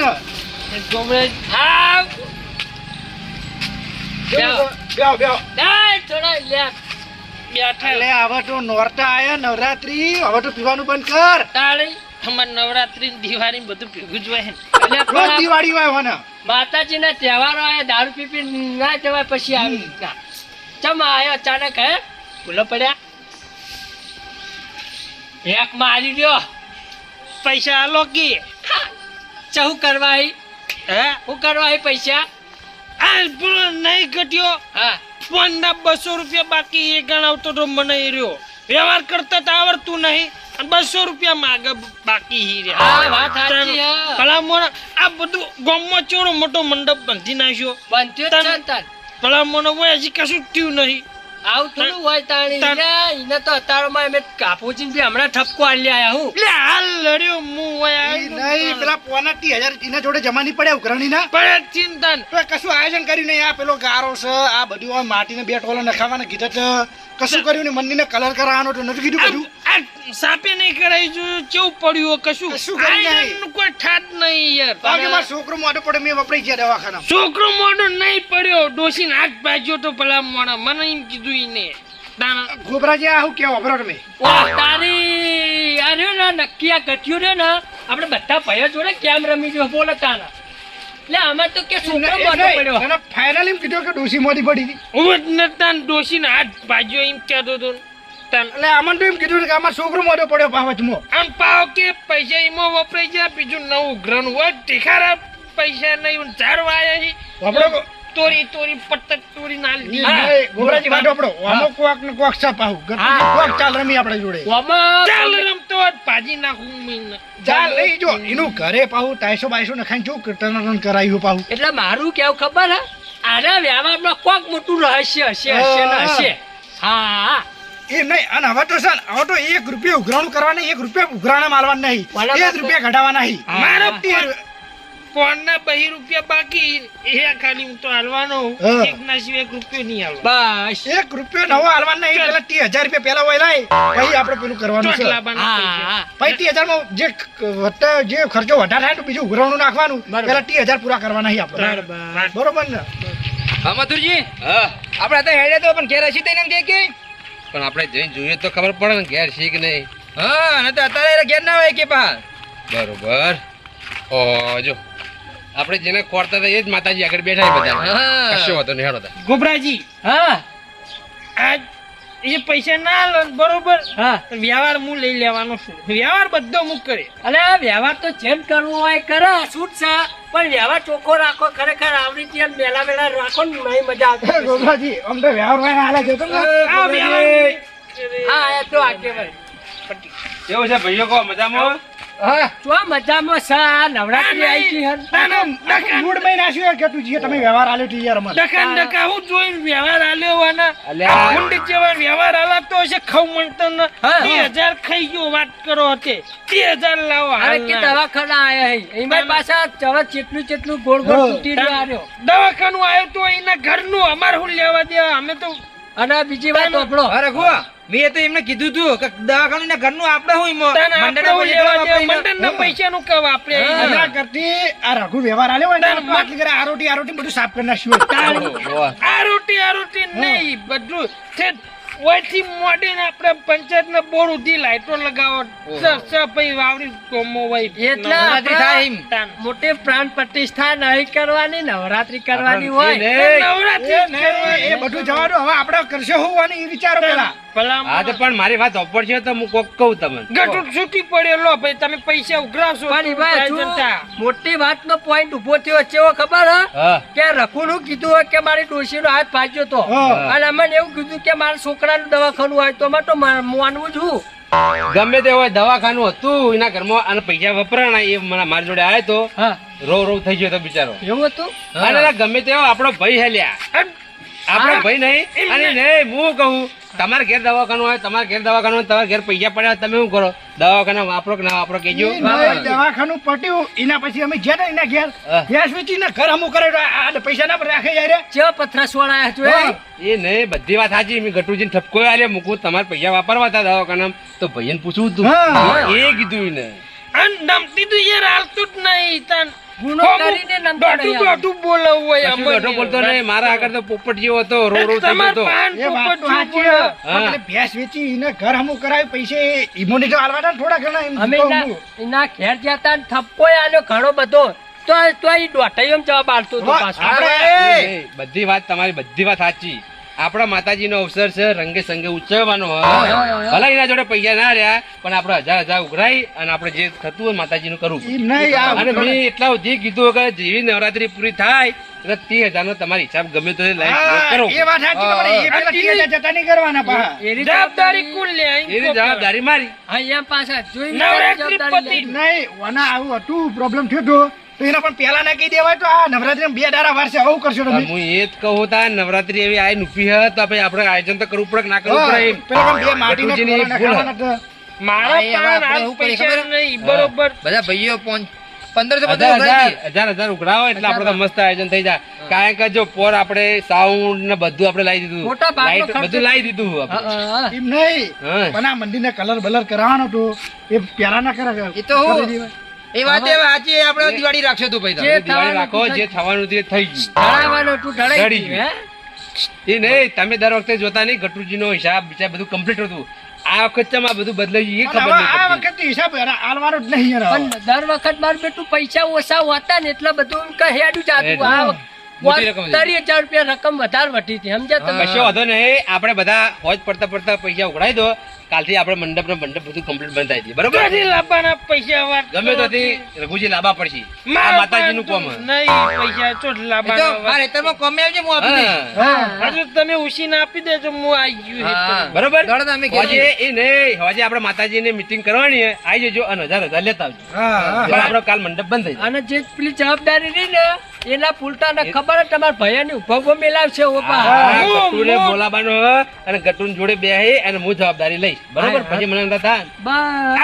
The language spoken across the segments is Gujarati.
ને ગોમરેજ આવ બેહો, બેહો, બેહો. ડાય થોડા લે બેઠા એટલે હવે તો નોરતા આયા નવરાત્રી. હવે તો પીવાનું બંધ કર. તાળી અમાર નવરાત્રી દિવાળી બધું ભેગું જ હોય. રોજ દિવાળી હોય મને માતાજીના તહેવારો આયા દારૂ પી પી ના જવાય પછી આવી ચમ આયો અચાનક હે? ભૂલો પડ્યા. એક મારી દ્યો. પૈસા આલો કી. ચહુ કરવા હે? હું કરવા હે પૈસા? આ પેલો નહીં ઘટ્યો. હા. ફોનના બસો રૂપિયા બાકી એ ગણાવતો તો મને એ રહ્યો. વ્યવહાર કરતા તો આવડતું નહીં અને બસો રૂપિયા માગે બાકી હી રહ્યા. હા, વાત સાચી હે. ભલા મોણા આ બધું ગામમાં ચોરો મોટો મંડપ બાંધી નાખ્યો. બાંધ્યો તન ભલા મોણા હોય હજી કશું થયું નહીં. આવું થોડું હોય તાણી. એને તો અતારો માં અમે કાપુચી થી હમણાં ઠપકો આલી આયા હું. એટલે હાલ લડ્યો હું હોય નહીં પેલા પોના ત્રીસ હજાર એના જોડે જમા નહીં પડ્યા ઉઘરાણીના? પણ ચિંતા ન. તો કશું આયોજન કર્યું નહીં. આ પેલો ગારો છે આ બધું આ માટીને બે ટોલા નખાવાના કીધા છે. કશું કર્યું નહીં. મંદિરને કલર કરવાનો તો નથી કીધું બધું? આ સાપે નહીં કરાઈ જોયું કેવું પડ્યું કશું? શું કરી. કોઈ ઠાટ નહીં યાર. બાકી મારો છોકરો મોઢો પડે મેં વપરાઈ ગયા દવાખાના. છોકરો મોઢો નહીં પડ્યો. ડોસીને હાથ ભાજ્યો તો પેલા મોણા મને એમ કીધું ઈને. ગોબરાજી આ હું કેવો વપરાવ તમે તારી અરે ના ને નક્કી આ ગઠિયું રહ્યો ને આપણે બધા ભાઈઓ જોડે કેમ રમી જો બોલો તાના એટલે આમાં તો કે છોકરો મોટો પડ્યો. ફાઇનલ એમ કીધું કે ડોસી મોટી પડી હતી. ઉવટ ને તાન ડોસીને હાથ ભાજ્યો એમ કહેતો તો. તાન. એટલે આમાં તો એમ કીધું કે આમાં છોકરો મોટો પડ્યો પાવચમાં આમ પાવ કે પૈસા ઈમો વપરાઈ ગયા બીજું નવું ગ્રહણ હોય ટીખારા પૈસા નહીં ચાર વાયા છે. વાપરો તોરી તોરી પટ્ટક તોરી ના લીધી હા. ગોબરાજી વાટો આપણો આમાં કોક ને કોક છાપ આવું. ગતિ કોક ચાલ રમી આપડે જોડે. ઓમો ચાલ રમતો પાજી નાખું મીન. ચાલ લઈ જો. એનું ઘરે પાહુ ટાઈસો બાઈસો ખાઈ જો ટર્ન કરાયું પાહુ. એટલે મારું કેવું ખબર હે? આના વ્યામાં કોક મોટું રહસ્ય હશે હશે ને હશે. હા. એ નહીં અને હવે તો સર હવે તો એક રૂપિયા ઉઘરાણું કરવાના એક રૂપિયા ઉઘરાણા મારવા નહીં. એક રૂપિયા ઘટાવા નહીં. મારો ફોન ના બહી રૂપિયા બાકી એ ખાલી હું તો હાલવાનો એક ના સિવાય એક રૂપિયો નહીં હાલવાનો. બસ. એક રૂપિયો નવો હાલવાનો નહીં પેલા ત્રીસ હજાર રૂપિયા પેલા હોય લાય પછી આપણે પેલું કરવાનું છે. પછી ત્રીસ હજારમાં જે જે ખર્ચો વધારે થાય તો બીજું ઉઘરાણું નાખવાનું. પેલા ત્રીસ હજાર પૂરા કરવાના નહીં આપણે. બરોબર. ને? હા મથુરજી. આપણે તો હેડે તો પણ ઘેર હશે તેને કે કહે કે પણ આપણે જઈને જોઈએ તો ખબર પડે ને ઘેર શીખ નહીં. હા અને તો અત્યારે ઘેર ના હોય કે પા બરોબર. ઓ જો. આપણે જેને ખોરતા હતા એ જ માતાજી આગળ બેઠા બધા હા. કશો વાંધો નહીં હેડો ગોબરાજી હા. એ પૈસા ના લો બરોબર. હા. તો વ્યવહાર હું લઈ લેવાનો છું. વ્યવહાર બધો હું કરે અલે આ વ્યવહાર તો જેમ કરવો હોય કરે છૂટ છે? પણ વ્યવહાર ચોખ્ખો રાખો ખરેખર આવડી ત્યાં મેલા મેલા રાખો ને નહીં મજા આવતી ગોબરાજી આમ તો વ્યવહાર હોય હાલે છે તો હા એ તો આગેવાન એવું છે ભાઈઓ કહો મજામાં? હા. મજામાં છે નવરાત્રી આવી ગઈ હે. ના, ના, ડકાન મૂળ મહિને નાખ્યું કે તું જે તમે વ્યવહાર આલ્યો તો યાર મને ડકાન ડકા હું જોઈને વ્યવહાર આલ્યો હોવાના અલ્યા. જેવા વ્યવહાર આલાતો હશે ખવ મળતો ને. હજાર ખાઈ ગયો વાત કરો હતે. બે હજાર લાવો અરે કે દવાખાના આયા હે. એમાં પાછા ચવત ચેટલું ચેટલું ગોળ ગોળ તૂટી રહ્યો દવાખાનું આવ્યું તો એના ઘરનું અમારે હું લેવા દેવા? અમે તો અને બીજી વાત આપણો અરે ગો મેં તો એમને કીધું તું કે દવાખાનું ને ઘરનું આપણે હું મંડળ પૈસા નું દેવા આપણે કહો આપણે. એના કરતી આ રઘુ વ્યવહાર આલ્યો હોય ને તો કરે આરોટી આરોટી બધું સાફ કરી નાખ્યું આરોટી આ રોટી આ રોટી નહીં બધું છે. ઓયથી મોડીને આપણે પંચાયતના બોર ઉધી લાઈટો લગાવો. સ- સફાઈ વાવડી કોમો હોય. એટલે. મોટી પ્રાણ પ્રતિષ્ઠા નહીં કરવાની નવરાત્રી કરવાની હોય. નવરાત્રી એ એ બધું જવાનું. હવે આપણે કરશે હોવાની એ વિચારો પેલા. ભલા હા તો પણ મારી વાત ઓપર તો હું કોક કહું તમને. ગટુ છૂટી પડ્યો ભાઈ તમે પૈસા ઉઘરાવશો. પણ તો ભાઈ થાય જનતા. પોઈન્ટ ઊભો થયો છે ખબર હે? કે રખુનું કીધું હોય કે મારી ડોશીનો હાથ ભાજ્યો તો. અને અમને એવું કીધું કે મારા છોકરાનું દવાખાનું હોય તો મેં તો મા- માનવું છું ગમે તે હોય દવાખાનું હતું એના ઘરમાં અને પૈસા વપરાણા એ મને મારી જોડે આવ્યો તો રો રો થઈ ગયો તો બિચારો. એવું હતું? અને ગમે તે આપણો ભાઈ હેલ્યા. આપણો ભાઈ નહીં અને નહીં હું કહું તમારે ઘેર દવાખાનું હોય તમારે ઘેર દવાખાનું હોય તમારે ઘેર પૈસા પડ્યા તમે શું કરો? દવાખાના વાપરો કે ના વાપરો કેજો દવાખાનું પટ્યું એના પછી અમે ગયા એના ઘેર. હા. ગેસ વેચીને ઘર અમુક કરે પૈસા ના રાખે યાર. ચો પથરા સોળા છો એ? નહીં બધી વાત સાચી. મેં ગટુજી ઠપકો આલે મૂકું તમારે પૈસા વાપરવા હતા દવાખાના તો ભાઈને પૂછવું તું એ કીધું ને અન નમતી તું યાર હાલતું જ નહીં તાન. ગુનો કરીને નમતા નહીં આવવાનું. દોઢું હોય કશું બેઠો બોલતો નહીં મારા આગળ તો પોપટ જેવો હતો રો રો થઈ તમાર ગયો હતો. પાન એ વાત તો પોપટ સાચી જેવું હે. બોલે. પણ ભેંસ વેચી એને ઘર હમું કરાવી પૈસે ઈમોની તો આલવાના ને થોડા ઘણા એમ અમે કહું એના હું. એના ઘેર ગયા તા ને થપ્પોય આલ્યો ઘણો બધો તો તો એ દોઢાઈઓમ જવાબ આલતો હતો પાછો આપણે- એ, એ, બધી વાત તમારી બધી વાત સાચી આપણા માતાજીનો અવસર છે રંગે સંગે ઉજવવાનો ભલે એના જોડે પૈસા ના રહ્યા પણ આપણે હજાર હજાર ઉઘરાઈ અને આપણે જે થતું હોય માતાજીનું કરવું. અને મેં એટલા સુધી કીધું કે જેવી નવરાત્રી પૂરી થાય એટલે ત્રીસ હજાર નો તમારી હિસાબ ગમે તો લઈ કરો. જવાબદારી કોણ લે? એની જવાબદારી મારી. હા પાછા જોઈ નહીં આવું હતું પ્રોબ્લેમ થયો તો એના પણ પહેલા ના કહી દેવાય તો આ નવરાત્રી બે દાડા વારસે આવું કરશો તમે. હું એ જ કહું તા નવરાત્રી એવી આઈ નુપી હે તો આપણે આપણે આયોજન તો કરવું પડે ના કરવું પડે પેલા બે માટીના ગટુજીની ટોળા ભૂલ નખાવાના તો. મારા હા, એ હવે પાન આ પૈસા નહીં બરોબર. બધા ભાઈઓ પોન- પંદરસો હજાર હજાર હજાર હજાર એટલે આપણે મસ્ત આયોજન થઈ જાય. કારણ કે જો પોર આપણે સાઉન્ડ ને બધું આપણે લાવી દીધું. લાઈટ બધું લાવી દીધું આપણે. એમ નહીં. પણ આ મંદિરને કલર બલર કરાવવાનો હતું એ પેલા ના કરે એ તો હું. કરી દેવાય. એ વાત એ સાચી આપણે દિવાળી રાખશો તું ભાઈ તમે. દિવાળી રાખો જે થવાનું તે થઈ ગયું. ઢળાવાનું તું ઢળાઈ ગયું, એ નહીં તમે દર વખતે જોતા નહીં ગટુજી નો હિસાબ બિચાર બધું કમ્પ્લીટ હતું. આ વખતમાં બધું બદલાઈ ગયું એ ખબર નહીં આ નહીં હિસાબ આલવાનો જ નહીં યાર પણ દર વખત મારું બેટું પૈસા ઓછા હોતા ને એટલે બધું એમ કે જાતું આ વખત હજાર રૂપિયા રકમ વધારે વધી હતી સમજ્યા તમે? કશો વાંધો નહીં. આપણે બધા હોજ પડતા પડતા પૈસા ઉઘરાઈ દો. કાલથી આપણે મંડપ ને મંડપ બધું કમ્પ્લીટ બંધ થઈ જાય બરોબર? ક્યાંથી પૈસા વાત ગમે તો? રઘુજી લાભા પડશે. માતાજી નું કોમ નહીં પૈસા ચોટ એ તો લાવવાના મારા વાત. હેતરમાં કોમે આવજે હું આપી હા. હજુ તમે ઉછીને આપી દેજો હું આવી ગયું બરોબર? દોડો તમે હોજે એ નહીં. હોજે આપણે માતાજીની મીટિંગ કરવાની છે. આવી જજો અને હજાર હજાર લેતા આવજો. પણ આપણો કાલ મંડપ બંધ થઈ અને જે પેલી જવાબદારી રહી ને એના પૂરતા ખબર જ તમારા ભૈયાની ઊભો મેલાવશે ગટુને બોલાવાનો અને ગટુન જોડે બે અને હું જવાબદારી લઈશ. બરોબર? પછી મને બસ.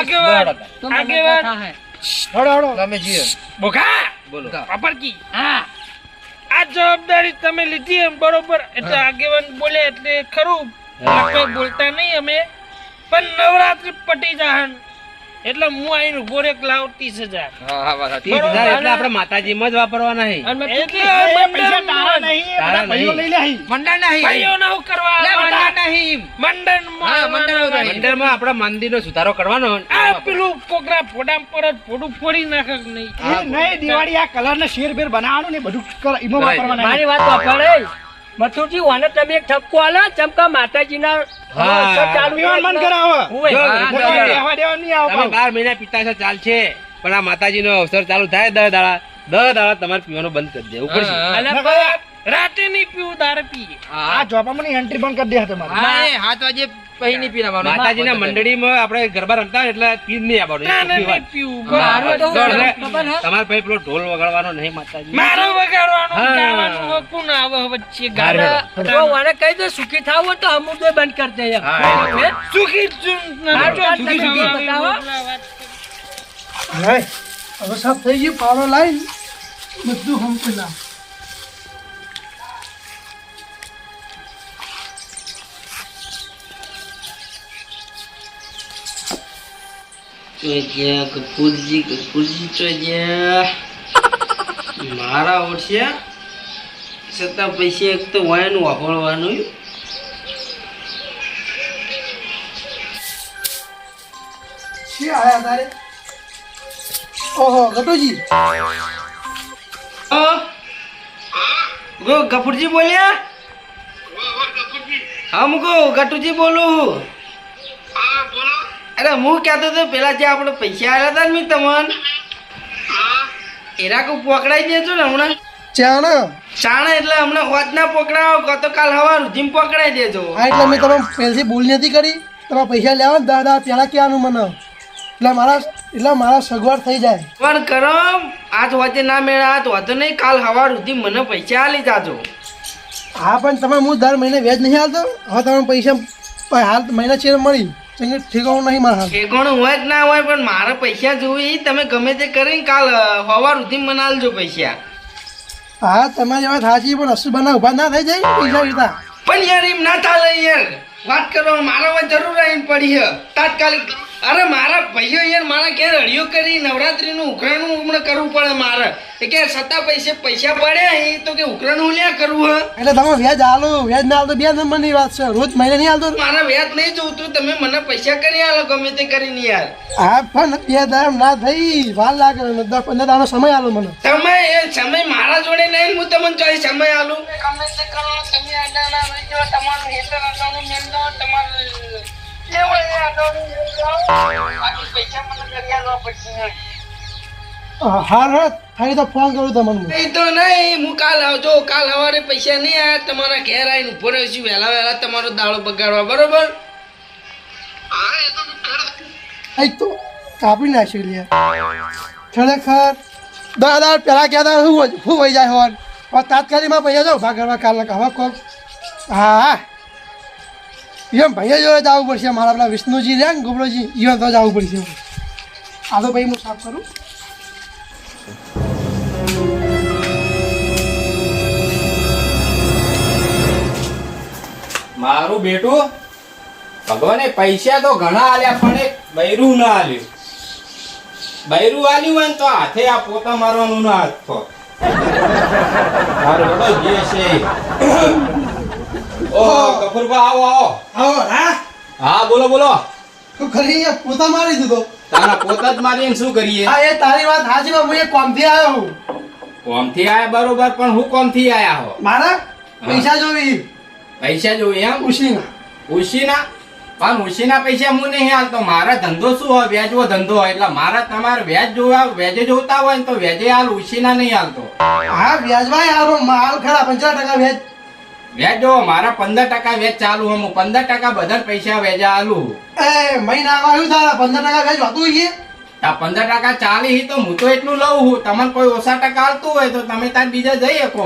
હા. આ જવાબદારી તમે લીધી એમ બરોબર? એટલે આગેવાન બોલે એટલે ખરું. બોલતા નહીં અમે. પણ નવરાત્રી પટી જાહન. એટલે હું આઈને ઊભો રે લાવ ત્રીસ હજાર. એટલે આપણે માતાજીમાં જ વાપરવાના નહીં. મંડળ નહીં કરવા નહીં. મંડળ સુધારો કરવાનો આ પેલું કોકરા ફોડામ પર જ ફોડું ફોડી નાખે નહીં. નહીં દિવાળી આ કલર ને શેર બેર બનાવવાનું ને બધું મારી વાત વાપરે. મથુરજી વાને તમે એક ઠપકો આલો ચમકા માતાજીના. ચાલુ મન કરાવો. બાર મહિના પીતા છે ચાલશે પણ આ માતાજીનો અવસર ચાલુ થાય દસ દાડા દસ દાડા તમારે પીવાનું બંધ કરી દેવું પડશે. રાતે નહીં પીવું દારૂ પીએ આ જોબામાં એન્ટ્રી બંધ કરી દે તમારે હા, એ સાત વાગે પછી નહીં પીવાનું. માતાજીના મંડળીમાં આપણે ગરબા રમતા હોય એટલે પી નહીં આવવાનું. ના, ના, પીવા. હા, મારું હે? તમારે પછી પેલો ઢોલ વગાડવાનો નહીં માતાજી. મારો વગાડવાનો કોણ આવે વચ્ચે ગાડા જો કહી દો સુખી થાવ હોય તો અમુદો બંધ કરી દે. હા, સુખી હા, સુખી સુખી બતાવો. હવે હવે સાફ થઈ ગયું પાવડો લાઈન બધું હમ ના ચોજ્યા કપૂરજી કપૂરજી ચોજ્યા મારા ઓછ્યા છતાં પૈસા એક તો વાયનું વાપરવાનું. શી આયા તારે? ઓહો ગટુજી. બોલ્યા? હા મુકો ગટુજી બોલું. અરે હું કહેતો હતો પેલા જે આપણે પૈસા આવ્યા હતા ને મેં તમને એરા કો પકડાઈ દેજો ને હમણાં. ચાણા? ચાણા એટલે હમણાં હોત ના પકડાવો કો તો કાલ હવાર જીમ પકડાઈ દેજો. હા એટલે મેં તમે પહેલથી ભૂલ નથી કરી? તમે પૈસા લેવા ને દાદા પહેલાં કહેવાનું મને? એટલે મારા એટલે મારા સગવડ થઈ જાય. પણ કરો આજ હોજે ના મેળા આજ હોતો નહીં કાલ હવાર સુધી મને પૈસા આલી જાજો. હા પણ તમે હું દર મહિને વેજ નહીં હાલતો હવે તમે પૈસા હાલ મહિના ચેર મળી. ઠેકાણું નહીં મારા. ઠેકાણું હોય કે ના હોય પણ મારા પૈસા જોવે તમે ગમે તે કરીને કાલ હવાર સુધી મને આલજો પૈસા. હા તમારી વાત સાચી પણ હસુ બના ઊભા ના થઈ જાય પૈસા લીધા પણ યાર એમ ના ચાલે યાર. વાત કરો મારા વાત જરૂર આવીને પડી છે તાત્કાલિક અરે મારા ભાઈઓ યાર મારા ઘેર અડિયો કરી નવરાત્રીનું ઉઘરાણું હમણાં કરવું પડે મારે. એ કે સત્તા પૈસે પૈસા પડ્યા એ તો કે ઉઘરાણું લ્યા કરવું હ? એટલે તમે વ્યાજ હાલો વ્યાજ ના હાલતો બે નંબરની વાત છે. રોજ મહિને નહીં હાલતો મારા વ્યાજ નહીં જોતું તમે મને પૈસા કરી હાલો ગમે તે કરીને યાર. હા પણ બે દામ ના થઈ. વાર લાગે દસ પંદર દાનો સમય આલો મને. તમે એ સમય મારા જોડે નહીં હું તમને ચોઈ સમય હાલું ગમે તે કરો તમે રહી જાઓ, તમારું હેતર તમારું હાર હા થાય તો ફોન કરું તમને. નહીં તો નહીં હું કાલ આવજો. કાલ સવારે પૈસા નહીં આવ્યા તમારા ઘેર આવીને ઊભો રહીશું વહેલા વહેલા તમારો દાડો બગાડવા બરોબર? અહીં તો કાપી નાખ્યું લે ખરેખર. દાદા પેલા કહેતા શું શું વહી જાય હોન તાત્કાલિકમાં પૈસા જાઓ ભાગ કરવા કાલ. હવે કોક હા હા. એમ ભાઈ જોડે જવું પડશે. મારા પેલા વિષ્ણુજી રહ્યા ને ગોબરોજી ઈવન તો જવું પડશે. આ તો ભાઈ હું સાફ કરું. મારું બેટું, ભગવાને પૈસા તો ઘણા આલ્યા, પણ એક બૈરું ના આલ્યું. બૈરું આલ્યું હોય તો હાથે આ પોતા મારવાનું ના હાથ તો. મારો જે છે. ઓહો ગફુરભા આવો આવો. આવો હા? હા બોલો બોલો. તું ખરી પોતા મારી દીધો. તારા પોતા જ મારીને શું કરીએ? હા એ તારી વાત હાજી હું એ કોમથી આવ્યો હું. કોમથી આયા બરોબર પણ હું કોમથી આયા હો? મારા? પૈસા જોવી. પૈસા જોવી એમ? ઉશીના. ઉશીના? પણ ઉશીના પૈસા હું નહીં હાલતો. મારા ધંધો શું હોય? વ્યાજવો ધંધો હોય. એટલે મારા તમારે વ્યાજ જોવા વ્યાજે જોતા હોય ને તો વ્યાજે હાલ ઉશીના નહીં હાલતો. હા વ્યાજમાં હારો માલ ખરા પંચાવન ટકા વ્યાજ. વ્યાજ જો મારા પંદર ટકા વેજ ચાલુ હમ પંદર ટકા બધા પૈસા વેજા આલુ. એ મહિના આવ્યું તારા પંદર ટકા વેજ હોતું છે આ પંદર ટકા ચાલી હી તો હું તો એટલું લઉં હું. તમને કોઈ ઓછા ટકા આવતું હોય તો તમે તાર બીજા જઈ શકો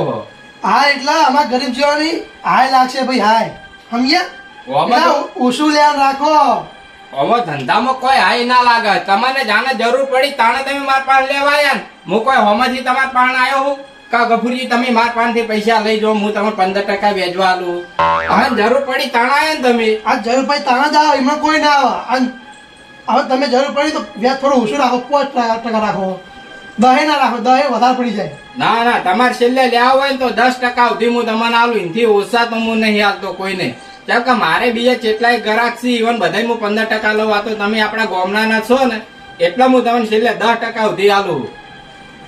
હા. એટલા? અમારા ગરીબ જીવાની હાય લાગશે ભાઈ હાય. સમજ્યા ઓછું લેવાનું રાખો. હવે ધંધામાં કોઈ હાઈ ના લાગે. તમને જાણે જરૂર પડી તાણે તમે મારા પાસે લેવા આવ્યા હું કોઈ હોમાંથી તમારા પાણ આવ્યો હું? કા ગફુરજી તમે માર પાનથી પૈસા લઈ જો હું તમને પંદર ટકા વેચવા આલું. હા જરૂર પડી તાણે આવ્યા ને તમે. આ જરૂર પડી તાણા જ આવે એમાં કોઈ ના આવે. હવે તમે જરૂર પડી તો વ્યાજ થોડું ઓછું રાખો પાંચ ટકા રાખો. દહે ના રાખો દહે વધારે પડી જાય. ના ના તમારે છેલ્લે લેવા હોય ને તો દસ ટકા સુધી હું તમને આલું. એનાથી ઓછા તો હું નહીં હાલતો કોઈને. કેમ કે મારે બીજા કેટલાય ગ્રાહક છે ઇવન બધા હું પંદર ટકા લઉં. આ તો તમે આપણા ગામડાના છો ને એટલે હું તમને છેલ્લે દસ ટકા સુધી આલું.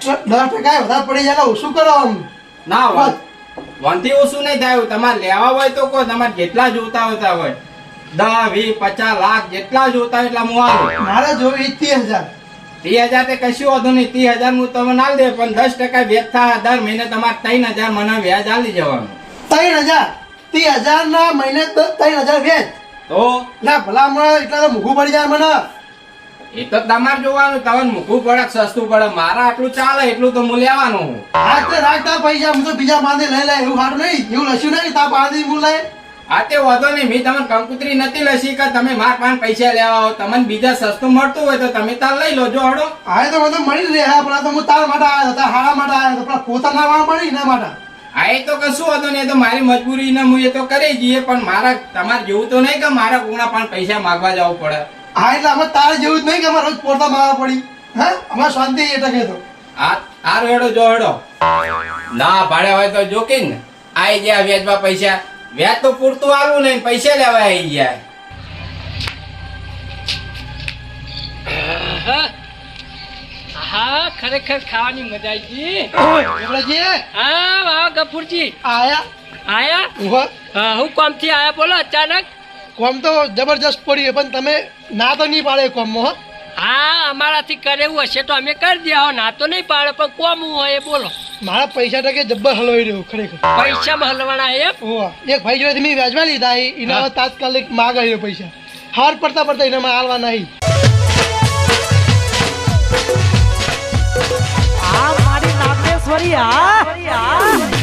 દસ ટકા વધારે પડી જાય ઓછું કરો આમ. ના વનથી ઓછું નહીં થાય તમારે લેવા હોય તો કહો તમારે જેટલા જોતા હોતા હોય. દસ વીસ પચાસ લાખ જેટલા જોતા હોય એટલા હું આવું મારે જોવી ત્રીસ હજાર. ત્રીસ હજાર તે કશું વાંધો નહીં. ત્રીસ હજાર હું તમને ના દે પણ દસ ટકા વ્યાજ થાય દર મહિને તમારે ત્રણ હજાર મને વ્યાજ આલી જવાનું. ત્રણ હજાર? ત્રીસ હજાર ના મહિને ત્રણ હજાર વ્યાજ તો? ના ભલા મને એટલા તો મોઘું પડી જાય મને. એ તો તમારે જોવાનું તમને મૂકવું પડે સસ્તું પડે. મારા આટલું ચાલે એટલું તો હું લેવાનું. હું રાખતા રાખતા પૈસા હું તો બીજા બાંધે લઈ લે એવું સારું નહીં. એવું લસ્યું નહીં તા બાંધી હું લઈ. આ તે વાંધો નહીં. મેં તમને કંકુતરી નથી લસી કે તમે મારા પાન પૈસા લેવા આવો. તમને બીજા સસ્તું મળતું હોય તો તમે તાર લઈ લો જો હડો. હા તો મને મળી રહે. પણ તો હું તાર માટે આવ્યો હતો તાર હારા માટે આવ્યો હતો. પણ પોતાના વાળા મળી એના માટે. આ એ તો કશું હતો નહીં. એ તો મારી મજબૂરી ને હું એ તો કરી જઈએ પણ મારા તમારે જેવું તો નહીં કે મારા કોના પણ પૈસા માગવા જવું પડે. હા એટલે અમે તારે જેવું જ નહીં કે અમારે રોજ પોતા મારવા પડી. હા અમારે શાંતિ એટલે તો. આ આ રેડો જો હેડો. ના ભાડે હોય તો જોકી ને આઈ ગયા વ્યાજમાં પૈસા. વ્યાજ તો પૂરતું આલું નહીં પૈસા લેવા આવી ગયા. હા ખરેખર ખાવાની મજા આવી ગઈ. ગોબરાજી, હા વાહ ગફુરજી. આયા? આયા? હા, હું કોમથી આયા બોલો અચાનક? કોમ તો જબરજસ્ત પડી પણ તમે ના તો નહીં પાડે કોમમાં હો. હા અમારાથી કરે એવું હશે તો અમે કરી દે ના તો નહીં પાડે પણ કોમ હું હોય એ બોલો. મારા પૈસા ટકે જબ્બર હલવાઈ રહ્યો ખરેખર. પૈસા હલવાના એ. એક ભાઈ જોડે મેં વ્યાજમાં લીધા એના તાત્કાલિક માગ આવ્યો પૈસા. હાર પડતા પડતા એનામાં હાલવા નહીં. આ મારી નાગેશ્વરી આ